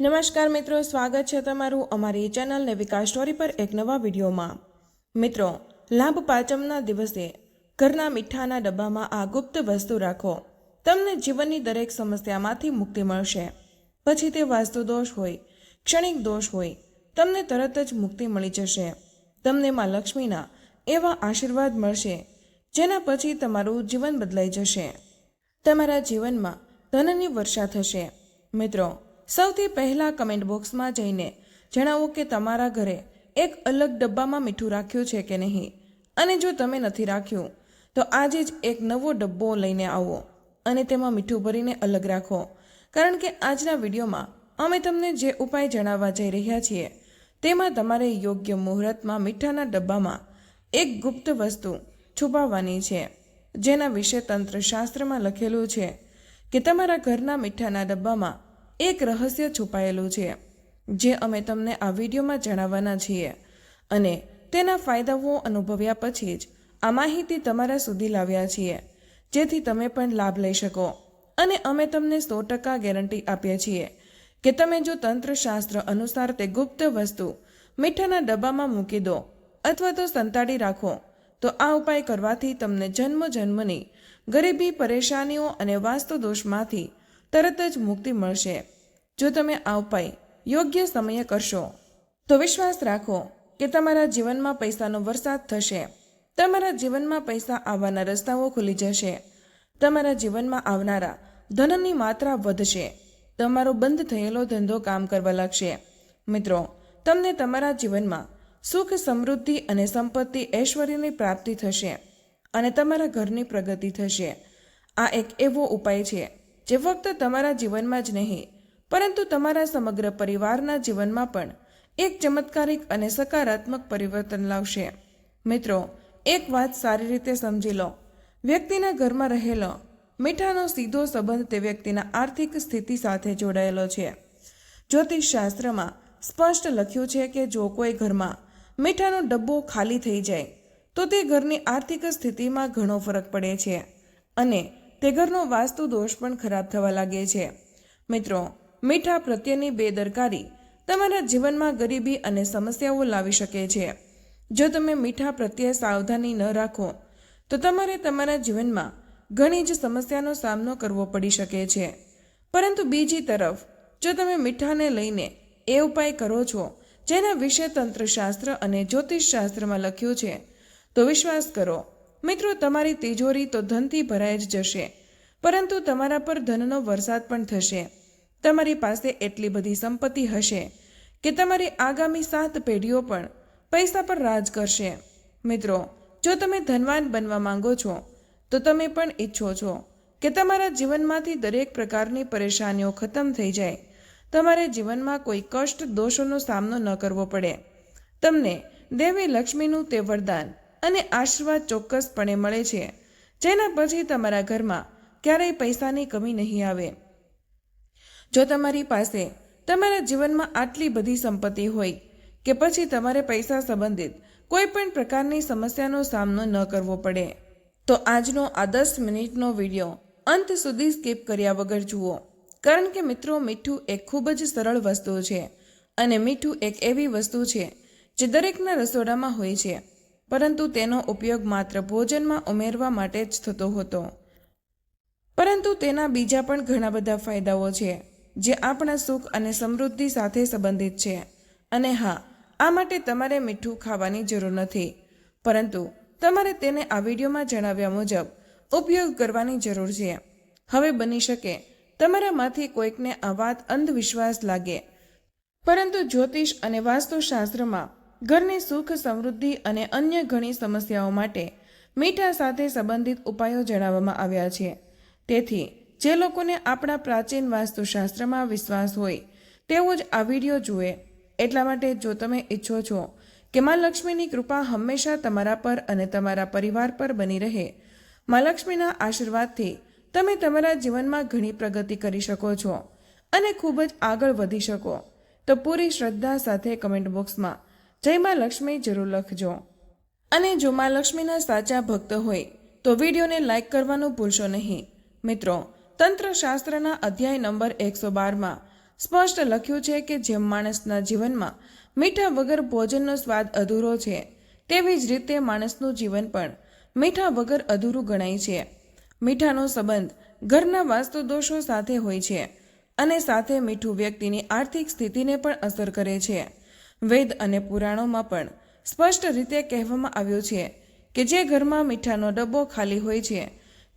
નમસ્કાર મિત્રો, સ્વાગત છે તમારું અમારી ચેનલને વિકાસ સ્ટોરી પર એક નવા વિડીયોમાં. મિત્રો, લાભ પાંચમના દિવસે ઘરના મીઠાના ડબ્બામાં આ ગુપ્ત વસ્તુ રાખો. તમને જીવનની દરેક સમસ્યામાંથી મુક્તિ મળશે. પછી તે વાસ્તુ દોષ હોય, ક્ષણિક દોષ હોય, તમને તરત જ મુક્તિ મળી જશે. તમને માં લક્ષ્મીના એવા આશીર્વાદ મળશે, જેના પછી તમારું જીવન બદલાઈ જશે. તમારા જીવનમાં ધનની વર્ષા થશે. મિત્રો સૌથી પહેલાં કમેન્ટ બોક્સમાં જઈને જણાવો કે તમારા ઘરે એક અલગ ડબ્બામાં મીઠું રાખ્યું છે કે નહીં? અને જો તમે નથી રાખ્યું, તો આજે જ એક નવો ડબ્બો લઈને આવો અને તેમાં મીઠું ભરીને અલગ રાખો. કારણ કે આજના વિડીયોમાં અમે તમને જે ઉપાય જણાવવા જઈ રહ્યા છીએ, તેમાં તમારે યોગ્ય મુહૂર્તમાં મીઠાના ડબ્બામાં એક ગુપ્ત વસ્તુ છુપાવવાની છે, જેના વિશે તંત્રશાસ્ત્રમાં લખેલું છે કે તમારા ઘરના મીઠાના ડબ્બામાં એક રહસ્ય છુપાયેલું છે, જે અમે તમને આ વિડીયોમાં જણાવવાના છીએ. અને તેના ફાયદાઓ અનુભવ્યા પછી જ આ માહિતી તમારા સુધી લાવ્યા છીએ, જેથી તમે પણ લાભ લઈ શકો. અને અમે તમને સો ટકા ગેરંટી આપીએ છીએ કે તમે જો તંત્રશાસ્ત્ર અનુસાર તે ગુપ્ત વસ્તુ મીઠાના ડબ્બામાં મૂકી દો અથવા તો સંતાડી રાખો, તો આ ઉપાય કરવાથી તમને જન્મ જન્મની ગરીબી, પરેશાનીઓ અને વાસ્તુ દોષમાંથી તરત જ મુક્તિ મળશે. જો તમે આ ઉપાય યોગ્ય સમયે કરશો, તો વિશ્વાસ રાખો કે તમારા જીવનમાં પૈસાનો વરસાદ થશે. તમારા જીવનમાં પૈસા આવવાના રસ્તાઓ ખુલી જશે. તમારા જીવનમાં આવનારા ધનની માત્રા વધશે. તમારો બંધ થયેલો ધંધો કામ કરવા લાગશે. મિત્રો, તમને તમારા જીવનમાં સુખ, સમૃદ્ધિ અને સંપત્તિ ઐશ્વર્યની પ્રાપ્તિ થશે અને તમારા ઘરની પ્રગતિ થશે. આ એક એવો ઉપાય છે જે ફક્ત તમારા જીવનમાં જ નહીં, પરંતુ તમારા સમગ્ર પરિવારના જીવનમાં પણ એક ચમત્કારિક અને સકારાત્મક પરિવર્તન લાવશે. મિત્રો, એક વાત સારી રીતે સમજી લો. વ્યક્તિના ઘરમાં રહેલો, મીઠાનો સીધો સંબંધ તે વ્યક્તિના આર્થિક સ્થિતિ સાથે જોડાયેલો છે. જ્યોતિષશાસ્ત્રમાં સ્પષ્ટ લખ્યું છે કે જો કોઈ ઘરમાં મીઠાનો ડબ્બો ખાલી થઈ જાય, તો તે ઘરની આર્થિક સ્થિતિમાં ઘણો ફરક પડે છે. અને તે ઘરનો વાસ્તુ દોષ પણ ખરાબ થવા લાગે છે. મિત્રો, મીઠા પ્રત્યેની બેદરકારી તમારા જીવનમાં ગરીબી અને સમસ્યાઓ લાવી શકે છે. જો તમે મીઠા પ્રત્યે સાવધાની ન રાખો, તો તમારે તમારા જીવનમાં ઘણી જ સમસ્યાનો સામનો કરવો પડી શકે છે. પરંતુ બીજી તરફ, જો તમે મીઠાને લઈને એ ઉપાય કરો છો, જેના વિશે તંત્રશાસ્ત્ર અને જ્યોતિષશાસ્ત્રમાં લખ્યું છે, તો વિશ્વાસ કરો મિત્રો, તમારી તિજોરી તો ધનથી ભરાઈ જ જશે, પરંતુ તમારા પર ધનનો વરસાદ પણ થશે. તમારી પાસે એટલી બધી સંપત્તિ હશે કે તમારી આગામી સાત પેઢીઓ પણ પૈસા પર રાજ કરશે. મિત્રો, જો તમે ધનવાન બનવા માંગો છો, તો તમે પણ ઈચ્છો છો કે તમારા જીવનમાંથી દરેક પ્રકારની પરેશાનીઓ ખતમ થઈ જાય. તમારે જીવનમાં કોઈ કષ્ટ, દોષોનો સામનો ન કરવો પડે. તમને દેવી લક્ષ્મીનું તે વરદાન અને આશીર્વાદ ચોક્કસપણે મળે છે. જેના પછી તમારા ઘરમાં ક્યારેય પૈસાની કમી નહીં આવે. જો તમારી પાસે તમારા જીવનમાં આટલી બધી સંપત્તિ હોય કે પછી તમારે પૈસા સંબંધિત કોઈ પણ પ્રકારની સમસ્યાનો સામનો ન કરવો પડે, તો આજનો આ દસ મિનિટનો વીડિયો અંત સુધી સ્કીપ કર્યા વગર જુઓ. કારણ કે મિત્રો, મીઠું એક ખૂબ જ સરળ વસ્તુ છે અને મીઠું એક એવી વસ્તુ છે જે દરેકના રસોડામાં હોય છે. પરંતુ તેનો ઉપયોગ માત્ર ભોજનમાં ઉમેરવા માટે જ થતો હતો. પરંતુ તેના બીજા પણ ઘણા બધા ફાયદાઓ છે, જે આપણા સુખ અને સમૃદ્ધિ સાથે સંબંધિત છે. અને હા, આ માટે તમારે મીઠું ખાવાની જરૂર નથી. પરંતુ તમારે તેને આ વિડીયોમાં જણાવ્યા મુજબ ઉપયોગ કરવાની જરૂર છે. હવે બની શકે, તમારામાંથી કોઈકને આ વાત અંધવિશ્વાસ લાગે. પરંતુ જ્યોતિષ અને વાસ્તુશાસ્ત્રમાં ઘરની સુખ, સમૃદ્ધિ અને અન્ય ઘણી સમસ્યાઓ માટે મીઠા સાથે સંબંધિત ઉપાયો જણાવવામાં આવ્યા છે. તેથી, જે લોકોને આપણા પ્રાચીન વાસ્તુશાસ્ત્રમાં વિશ્વાસ હોય, તેઓ જ આ વીડિયો જુએ. એટલા માટે જો તમે ઈચ્છો છો કે માં લક્ષ્મીની કૃપા હંમેશા તમારા પર અને તમારા પરિવાર પર બની રહે, માં લક્ષ્મીના આશીર્વાદથી તમે તમારા જીવનમાં ઘણી પ્રગતિ કરી શકો છો અને ખૂબ જ આગળ વધી શકો. તો પૂરી શ્રદ્ધા સાથે કમેન્ટ બોક્સમાં જય માં લક્ષ્મી જરૂર લખજો. અને જો માં લક્ષ્મીના સાચા ભક્ત હોય, તો વિડીયોને લાઈક કરવાનું ભૂલશો નહીં. મિત્રો, તંત્રશાસ્ત્રના અધ્યાય નંબર એકસો બારમાં સ્પષ્ટ લખ્યું છે કે જેમ માણસના જીવનમાં મીઠા વગર ભોજનનો સ્વાદ અધૂરો છે, તેવી જ રીતે માણસનું જીવન પણ મીઠા વગર અધૂરું ગણાય છે. મીઠાનો સંબંધ ઘરના વાસ્તુ દોષો સાથે હોય છે અને સાથે મીઠું વ્યક્તિની આર્થિક સ્થિતિને પણ અસર કરે છે. વેદ અને પુરાણોમાં પણ સ્પષ્ટ રીતે કહેવામાં આવ્યું છે કે જે ઘરમાં મીઠાનો ડબ્બો ખાલી હોય છે,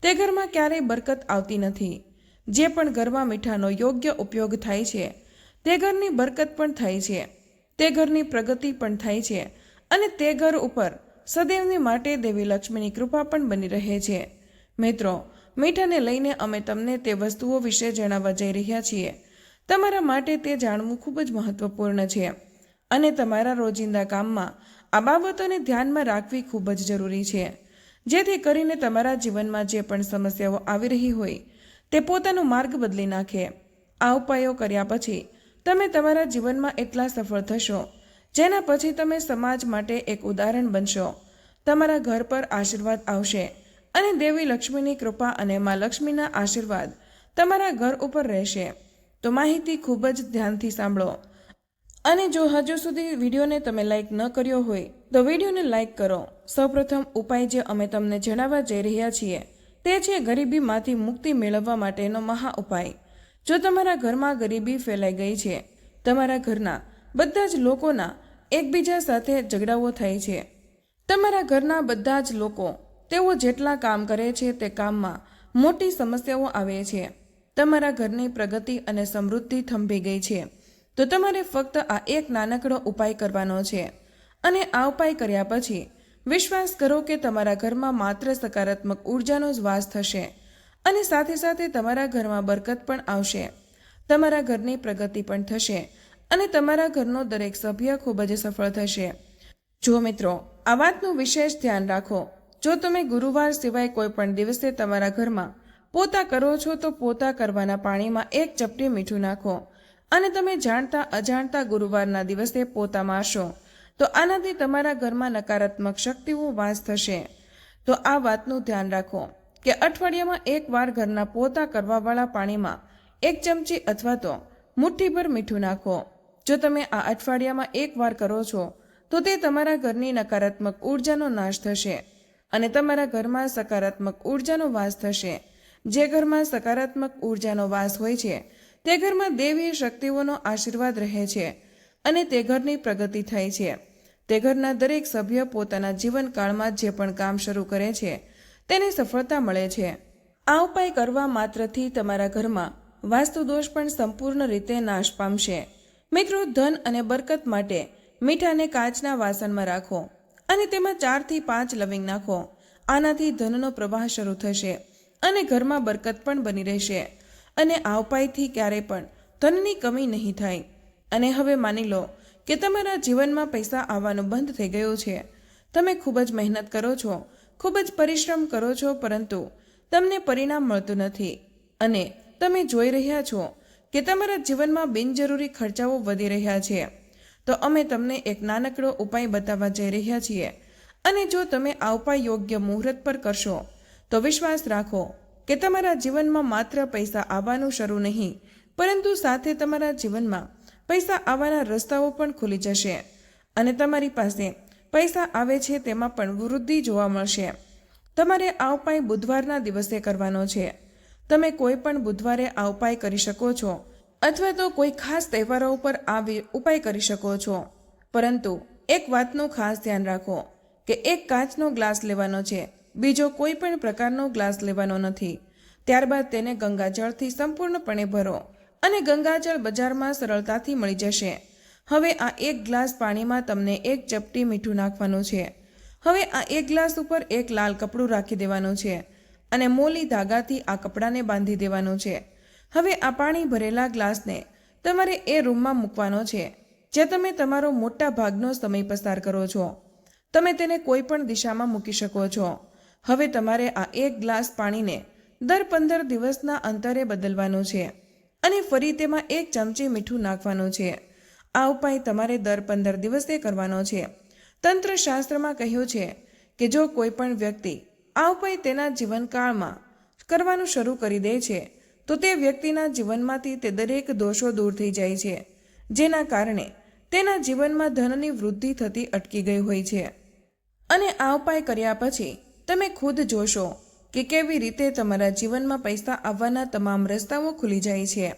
તે ઘરમાં ક્યારેય બરકત આવતી નથી. જે પણ ઘરમાં મીઠાનો યોગ્ય ઉપયોગ થાય છે, તે ઘરની બરકત પણ થાય છે. તે ઘરની પ્રગતિ પણ થાય છે અને તે ઘર ઉપર સદૈવની માટે દેવી લક્ષ્મીની કૃપા પણ બની રહે છે. મિત્રો, મીઠાને લઈને અમે તમને તે વસ્તુઓ વિશે જણાવવા જઈ રહ્યા છીએ. તમારા માટે તે જાણવું ખૂબ જ મહત્વપૂર્ણ છે. અને તમારા રોજિંદા કામમાં આ બાબતોને ધ્યાનમાં રાખવી ખૂબ જ જરૂરી છે. જેથી કરીને તમારા જીવનમાં જે પણ સમસ્યાઓ આવી રહી હોય, તે પોતાનો માર્ગ બદલી નાખે. આ ઉપાયો કર્યા પછી તમે તમારા જીવનમાં એટલા સફળ થશો, જેના પછી તમે સમાજ માટે એક ઉદાહરણ બનશો. તમારા ઘર પર આશીર્વાદ આવશે અને દેવી લક્ષ્મીની કૃપા અને મા લક્ષ્મીના આશીર્વાદ તમારા ઘર ઉપર રહેશે. તો માહિતી ખૂબ જ ધ્યાનથી સાંભળો. અને જો હજુ સુધી વિડીયોને તમે લાઇક ન કર્યો હોય, તો વિડીયોને લાઇક કરો. સૌપ્રથમ ઉપાય જે અમે તમને જણાવવા જઈ રહ્યા છીએ, તે છે ગરીબીમાંથી મુક્તિ મેળવવા માટેનો મહા ઉપાય. જો તમારા ઘરમાં ગરીબી ફેલાઈ ગઈ છે, તમારા ઘરના બધા જ લોકોના એકબીજા સાથે ઝઘડાઓ થાય છે. તમારા ઘરના બધા જ લોકો, તેઓ જેટલા કામ કરે છે તે કામમાં મોટી સમસ્યાઓ આવે છે. તમારા ઘરની પ્રગતિ અને સમૃદ્ધિ થંભી ગઈ છે. તો તમારે ફક્ત આ એક નાનકડો ઉપાય કરવાનો છે. અને આ ઉપાય કર્યા પછી વિશ્વાસ કરો કે તમારા ઘરમાં માત્ર સકારાત્મક ઉર્જાનો જ વાસ થશે અને સાથે સાથે તમારા ઘરમાં બરકત પણ આવશે. તમારા ઘરની પ્રગતિ પણ થશે અને તમારા ઘરનો દરેક સભ્ય ખૂબ જ સફળ થશે. જો મિત્રો, આ વાતનું વિશેષ ધ્યાન રાખો. જો તમે ગુરુવાર સિવાય કોઈ પણ દિવસે તમારા ઘરમાં પોતા કરો છો તો પોતા કરવાના પાણીમાં એક ચપટી મીઠું નાખો. અને તમે જાણતા અજાણતા ગુરુવારના દિવસે પોતા મારશો. તો આનાથી તમારા ઘરમાં નકારાત્મક શક્તિઓ વાસ થશે. તો આ વાતનું ધ્યાન રાખો કે અઠવાડિયામાં એક વાર ઘરના પોતા કરવાવાળા પાણીમાં એક ચમચી અથવા તો મુઠ્ઠીભર મીઠું નાખો. જો તમે આ અઠવાડિયામાં એક વાર કરો છો, તો તે તમારા ઘરની નકારાત્મક ઉર્જાનો નાશ થશે અને તમારા ઘરમાં સકારાત્મક ઉર્જાનો વાસ થશે. જે ઘરમાં સકારાત્મક ઉર્જાનો વાસ હોય છે તે ઘરમાં દેવીય શક્તિઓનો આશીર્વાદ રહે છે અને તે ઘરની પ્રગતિ થાય છે. તે ઘરના દરેક સભ્ય પોતાના જીવનકાળમાં જે પણ કામ શરૂ કરે છે, તેને સફળતા મળે છે. આ ઉપાય કરવા માત્રથી તમારા ઘરમાં વાસ્તુ દોષ પણ સંપૂર્ણ રીતે નાશ પામશે. મિત્રો, ધન અને બરકત માટે મીઠાને કાચના વાસણમાં રાખો અને તેમાં ચારથી પાંચ લવિંગ નાખો. આનાથી ધનનો પ્રવાહ શરૂ થશે અને ઘરમાં બરકત પણ બની રહેશે. અને આ ક્યારેય પણ ધનની કમી નહીં થાય. અને હવે માની લો કે તમારા જીવનમાં પૈસા આવવાનું બંધ થઈ ગયું છે. તમે ખૂબ જ મહેનત કરો છો, ખૂબ જ પરિશ્રમ કરો છો, પરંતુ તમને પરિણામ મળતું નથી. અને તમે જોઈ રહ્યા છો કે તમારા જીવનમાં બિનજરૂરી ખર્ચાઓ વધી રહ્યા છે. તો અમે તમને એક નાનકડો ઉપાય બતાવવા જઈ રહ્યા છીએ. અને જો તમે આ ઉપાય યોગ્ય મુહૂર્ત પર કરશો, તો વિશ્વાસ રાખો કે તમારા જીવનમાં માત્ર પૈસા આવવાનું શરૂ નહીં, પરંતુ સાથે તમારા જીવનમાં પૈસા આવવાના રસ્તાઓ પણ ખુલી જશે અને તમારી પાસે પૈસા આવે છે તેમાં પણ વૃદ્ધિ જોવા મળશે. તમારે આ ઉપાય બુધવારના દિવસે કરવાનો છે. તમે કોઈ પણ બુધવારે આ ઉપાય કરી શકો છો અથવા તો કોઈ ખાસ તહેવારો ઉપર આ ઉપાય કરી શકો છો. પરંતુ એક વાતનું ખાસ ધ્યાન રાખો કે એક કાચનો ગ્લાસ લેવાનો છે બીજો કોઈ પણ પ્રકારનો ગ્લાસ લેવાનો નથી. ત્યારબાદ તેને ગંગાજળથી સંપૂર્ણપણે ભરો અને ગંગાજળ બજારમાં સરળતાથી મળી જશે. હવે આ એક ગ્લાસ પાણીમાં તમને એક ચપટી મીઠું નાખવાનું છે. હવે આ એક ગ્લાસ ઉપર એક લાલ કપડું રાખી દેવાનું છે અને મોલી ધાગાથી આ કપડાને બાંધી દેવાનું છે. હવે આ પાણી ભરેલા ગ્લાસને તમારે એ રૂમમાં મૂકવાનો છે, જ્યાં તમે તમારો મોટા ભાગનો સમય પસાર કરો છો. તમે તેને કોઈ પણ દિશામાં મૂકી શકો છો. હવે તમારે આ એક ગ્લાસ પાણીને દર પંદર દિવસના અંતરે બદલવાનું છે અને ફરી તેમાં એક ચમચી મીઠું નાખવાનું છે. આ ઉપાય તમારે દર પંદર દિવસે કરવાનો છે. તંત્રશાસ્ત્રમાં કહ્યું છે કે જો કોઈ પણ વ્યક્તિ આ ઉપાય તેના જીવનકાળમાં કરવાનું શરૂ કરી દે છે, તો તે વ્યક્તિના જીવનમાંથી તે દરેક દોષો દૂર થઈ જાય છે, જેના કારણે તેના જીવનમાં ધનની વૃદ્ધિ થતી અટકી ગઈ હોય છે. અને આ ઉપાય કર્યા પછી તમે ખુદ જોશો કે કેવી રીતે તમારા જીવનમાં પૈસા આવવાના તમામ રસ્તાઓ ખુલી જાય છે.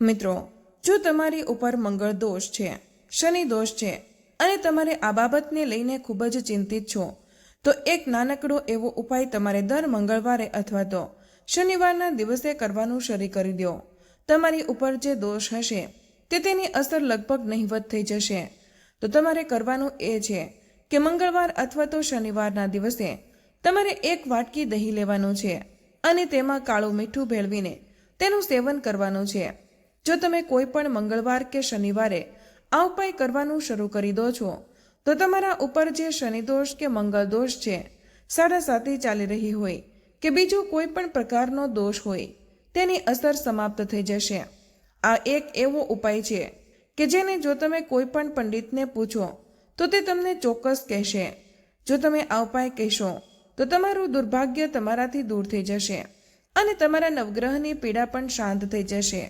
મિત્રો, જો તમારી ઉપર મંગળ દોષ છે, શનિ દોષ છે અને તમારે આ બાબતને લઈને ખૂબ જ ચિંતિત છો, તો એક નાનકડો એવો ઉપાય તમારે દર મંગળવારે અથવા તો શનિવારના દિવસે કરવાનું શરૂ કરી દો. તમારી ઉપર જે દોષ હશે તે તેની અસર લગભગ નહિવત થઈ જશે. તો તમારે કરવાનું એ છે કે મંગળવાર અથવા તો શનિવારના દિવસે તમારે એક વાટકી દહીં લેવાનું છે અને તેમાં કાળું મીઠું ભેળવીને તેનું સેવન કરવાનું છે. જો તમે કોઈ પણ મંગળવાર કે શનિવારે આ ઉપાય કરવાનું શરૂ કરી દો છો, તો તમારા ઉપર જે શનિદોષ કે મંગળ દોષ છે, સાડા સાતી ચાલી રહી હોય કે બીજો કોઈ પણ પ્રકારનો દોષ હોય, તેની અસર સમાપ્ત થઈ જશે. આ એક એવો ઉપાય છે કે જેને જો તમે કોઈ પણ પંડિતને પૂછો, તો તે તમને ચોક્કસ કહેશે. જો તમે આ ઉપાય કહેશો તો તમારું દુર્ભાગ્ય તમારાથી દૂર થઈ જશે અને તમારા નવગ્રહની પીડા પણ શાંત થઈ જશે.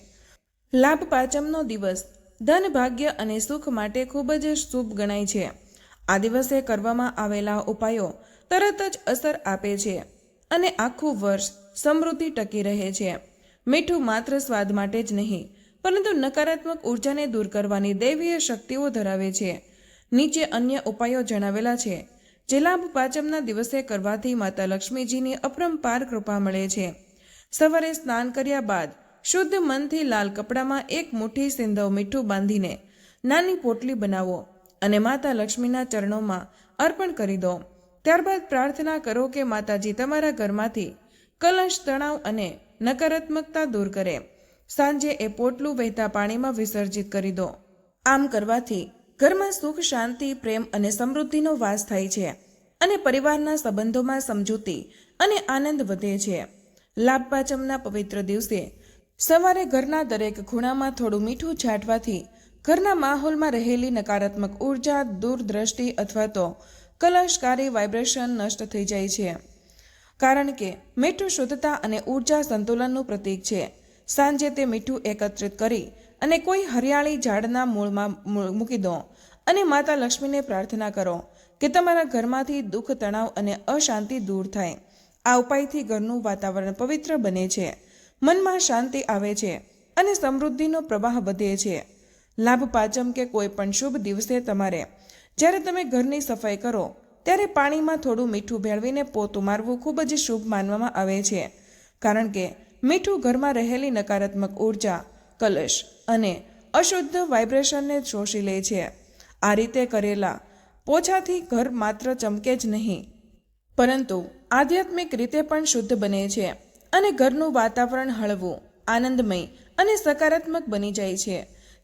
લાભ પાંચમનો દિવસ. ધન ભાગ્ય અને સુખ માટે ખૂબ જ શુભ ગણાય છે. આ દિવસે કરવામાં આવેલા ઉપાયો તરત જ અસર આપે છે અને આખું વર્ષ સમૃદ્ધિ ટકી રહે છે. મીઠું માત્ર સ્વાદ માટે જ નહીં, પરંતુ નકારાત્મક ઉર્જાને દૂર કરવાની દૈવીય શક્તિઓ ધરાવે છે. નીચે અન્ય ઉપાયો જણાવેલા છે. જે લાભ પાંચમના દિવસે કરવાથી માતા લક્ષ્મીજીની અપરંપાર કૃપા મળે છે. સવારે સ્નાન કર્યા બાદ શુદ્ધ મનથી લાલ કપડામાં એક મુઠ્ઠી સિંધવ મીઠું બાંધીને નાની પોટલી બનાવો અને માતા લક્ષ્મીના ચરણોમાં અર્પણ કરી દો. ત્યારબાદ પ્રાર્થના કરો કે માતાજી તમારા ઘરમાંથી કલશ, તણાવ અને નકારાત્મકતા દૂર કરે. સાંજે એ પોટલું વહેતા પાણીમાં વિસર્જિત કરી દો. આમ કરવાથી ઘરમાં સુખ, શાંતિ, પ્રેમ અને સમૃદ્ધિનો વાસ થાય છે અને પરિવારના સંબંધોમાં સમજૂતી અને આનંદ વધે છે. લાભ પાંચમના પવિત્ર દિવસે સવારે ઘરના દરેક ખૂણામાં થોડું મીઠું છાંટવાથી ઘરના માહોલમાં રહેલી નકારાત્મક ઊર્જા, દૂરદ્રષ્ટિ અથવા તો કલશકારી વાઇબ્રેશન નષ્ટ થઈ જાય છે. કારણ કે મીઠું શુદ્ધતા અને ઊર્જા સંતુલનનું પ્રતીક છે. સાંજે તે મીઠું એકત્રિત કરી અને કોઈ હરિયાળી ઝાડના મૂળમાં મૂકી દો અને માતા લક્ષ્મીને પ્રાર્થના કરો કે તમારા ઘરમાંથી દુઃખ, તણાવ અને અશાંતિ દૂર થાય. આ ઉપાયથી ઘરનું વાતાવરણ પવિત્ર બને છે. મનમાં શાંતિ આવે છે અને સમૃદ્ધિનો પ્રવાહ વધે છે. લાભ પાચમ કે કોઈ પણ શુભ દિવસે તમારે જ્યારે તમે ઘરની સફાઈ કરો, ત્યારે પાણીમાં થોડું મીઠું ભેળવીને પોતું મારવું ખૂબ જ શુભ માનવામાં આવે છે. કારણ કે મીઠું ઘરમાં રહેલી નકારાત્મક ઊર્જા કલશ અને અશુદ્ધ વાઇબ્રેશનને શોષી લે છે. આ રીતે કરેલા પોછાથી ઘર માત્ર ચમકે જ નહીં, પરંતુ આધ્યાત્મિક રીતે પણ શુદ્ધ બને છે અને ઘરનું વાતાવરણ હળવું, આનંદમય અને સકારાત્મક બની જાય છે,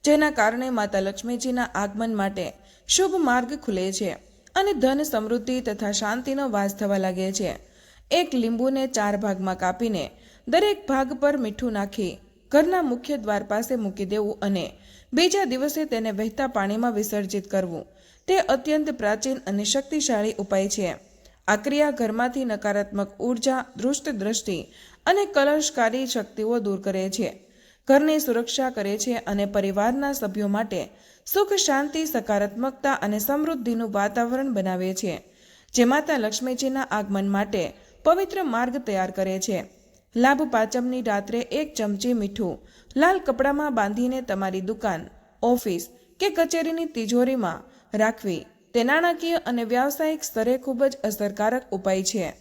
જેના કારણે માતા લક્ષ્મીજીના આગમન માટે શુભ માર્ગ ખુલે છે અને ધન, સમૃદ્ધિ તથા શાંતિનો વાસ થવા લાગે છે. એક લીંબુને ચાર ભાગમાં કાપીને દરેક ભાગ પર મીઠું નાખી ઘરના મુખ્ય દ્વાર પાસે મૂકી દેવું અને બીજા દિવસે તેને વહેતા પાણીમાં વિસર્જિત કરવું. તે અત્યંત પ્રાચીન અને શક્તિશાળી ઉપાય છે. આ ક્રિયા ઘરમાંથી નકારાત્મક ઊર્જા દૃષ્ટ દ્રષ્ટિ અને કલશકારી શક્તિઓ દૂર કરે છે. ઘરની સુરક્ષા કરે છે અને પરિવારના સભ્યો માટે સુખ, શાંતિ, સકારાત્મકતા અને સમૃદ્ધિનું વાતાવરણ બનાવે છે. જે માતા લક્ષ્મીજીના આગમન માટે પવિત્ર માર્ગ તૈયાર કરે છે. લાભ પાંચમની રાત્રે એક ચમચી મીઠું. લાલ કપડામાં બાંધીને તમારી દુકાન, ઓફિસ કે કચેરીની તિજોરીમાં રાખવી તે નાણાકીય અને વ્યાવસાયિક સ્તરે ખૂબ જ અસરકારક ઉપાય છે.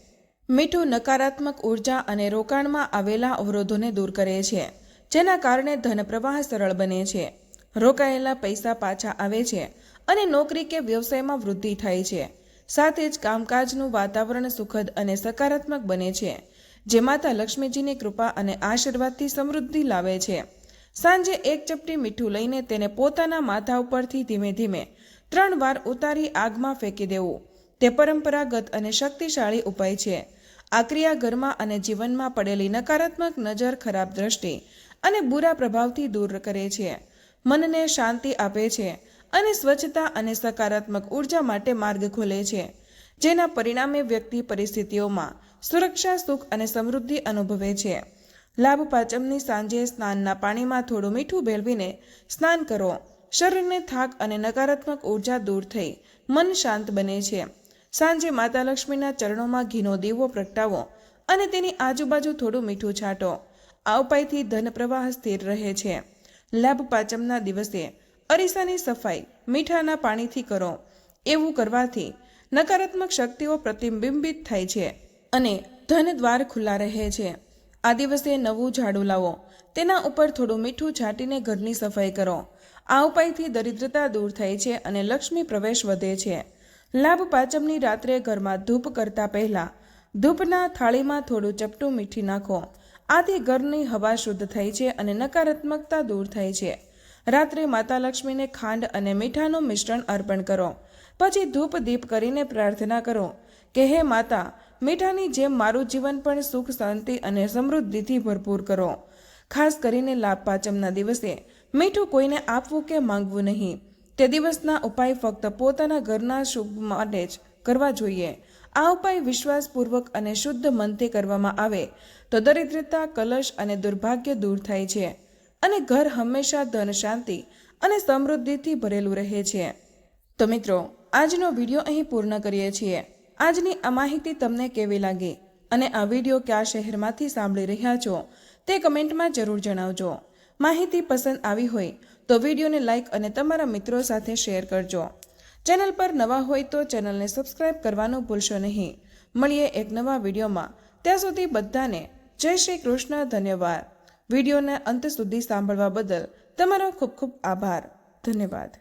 મીઠું નકારાત્મક ઊર્જા અને રોકાણમાં આવેલા અવરોધોને દૂર કરે છે, જેના કારણે ધન પ્રવાહ સરળ બને છે. રોકાયેલા પૈસા પાછા આવે છે અને નોકરી કે વ્યવસાયમાં વૃદ્ધિ થાય છે. સાથે જ કામકાજનું વાતાવરણ સુખદ અને સકારાત્મક બને છે. જે માતા લક્ષ્મીજીની કૃપા અને આશીર્વાદથી સમૃદ્ધિ લાવે છે. સાંજે એક ચપટી મીઠું લઈને તેને પોતાના માથા ઉપરથી ધીમે ધીમે ત્રણ વાર ઉતારી આગમાં ફેંકી દેવું. તે પરંપરાગત અને શક્તિશાળી ઉપાય છે. આ ક્રિયા ઘરમાં અને જીવનમાં પડેલી નકારાત્મક નજર, ખરાબ દ્રષ્ટિ અને બુરા પ્રભાવથી દૂર કરે છે. મનને શાંતિ આપે છે અને સ્વચ્છતા અને સકારાત્મક ઊર્જા માટે માર્ગ ખોલે છે. જેના પરિણામે વ્યક્તિ પરિસ્થિતિઓમાં સુરક્ષા, સુખ અને સમૃદ્ધિ અનુભવે છે. લાભ પાંચમની સાંજે સ્નાનના પાણીમાં થોડું મીઠું ભેળવીને સ્નાન કરો. શરીરને થાક અને નકારાત્મક ઊર્જા દૂર થઈ મન શાંત બને છે. સાંજે માતા લક્ષ્મીના ચરણોમાં ઘીનો દીવો પ્રગટાવો અને તેની આજુબાજુ થોડું મીઠું છાંટો. આ ઉપાયથી ધન પ્રવાહ સ્થિર રહે છે. લાભ પાંચમના દિવસે અરીસાની સફાઈ મીઠાના પાણીથી કરો. એવું કરવાથી નકારાત્મક શક્તિઓ પ્રતિબિંબિત થાય છે. અને ધન દ્વાર ખુલ્લા રહે છે. આ દિવસે નવું ઝાડુ લાવો. તેના ઉપર થોડું મીઠું છાંટીને ઘરની સફાઈ કરો. આ ઉપાયથી દરિદ્રતા દૂર થાય છે અને લક્ષ્મી પ્રવેશ વધે છે. લાભ પાંચમની રાત્રે ઘરમાં ધૂપ કરતા પહેલા, ધૂપના થાળીમાં થોડું ચપટું મીઠી નાખો. આથી ઘરની હવા શુદ્ધ થાય છે અને નકારાત્મકતા દૂર થાય છે. રાત્રે માતા લક્ષ્મીને ખાંડ અને મીઠાનું મિશ્રણ અર્પણ કરો. પછી ધૂપ દીપ કરીને પ્રાર્થના કરો કે, હે માતા મીઠાની જેમ મારું જીવન પણ સુખ, શાંતિ અને સમૃદ્ધિથી ભરપૂર કરો. ખાસ કરીને લાભ પાંચમના દિવસે. મીઠું કોઈને આપવું કે માંગવું નહીં. તે દિવસના ઉપાય ફક્ત પોતાના ઘરના શુભ માટે જ કરવા જોઈએ. આ ઉપાય વિશ્વાસપૂર્વક અને શુદ્ધ મનથી કરવામાં આવે તો દરિદ્રતા, કલશ અને દુર્ભાગ્ય દૂર થાય છે. અને ઘર હંમેશા ધન, શાંતિ અને સમૃદ્ધિથી ભરેલું રહે છે. તો મિત્રો, આજનો વીડિયો અહીં પૂર્ણ કરીએ છીએ. આજની આ માહિતી તમને કેવી લાગી? અને આ વીડિયો કયા શહેરમાંથી સાંભળી રહ્યા છો? તે કમેન્ટમાં જરૂર જણાવજો. માહિતી પસંદ આવી હોય તો વિડીયોને લાઇક અને તમારા મિત્રો સાથે શેર કરજો. ચેનલ પર નવા હોય તો ચેનલને સબસ્ક્રાઇબ કરવાનું ભૂલશો નહીં. મળીએ એક નવા વિડીયોમાં. ત્યાં સુધી બધાને જય શ્રી કૃષ્ણ, ધન્યવાદ. વિડીયોને અંત સુધી સાંભળવા બદલ તમારો ખૂબ ખૂબ આભાર. ધન્યવાદ.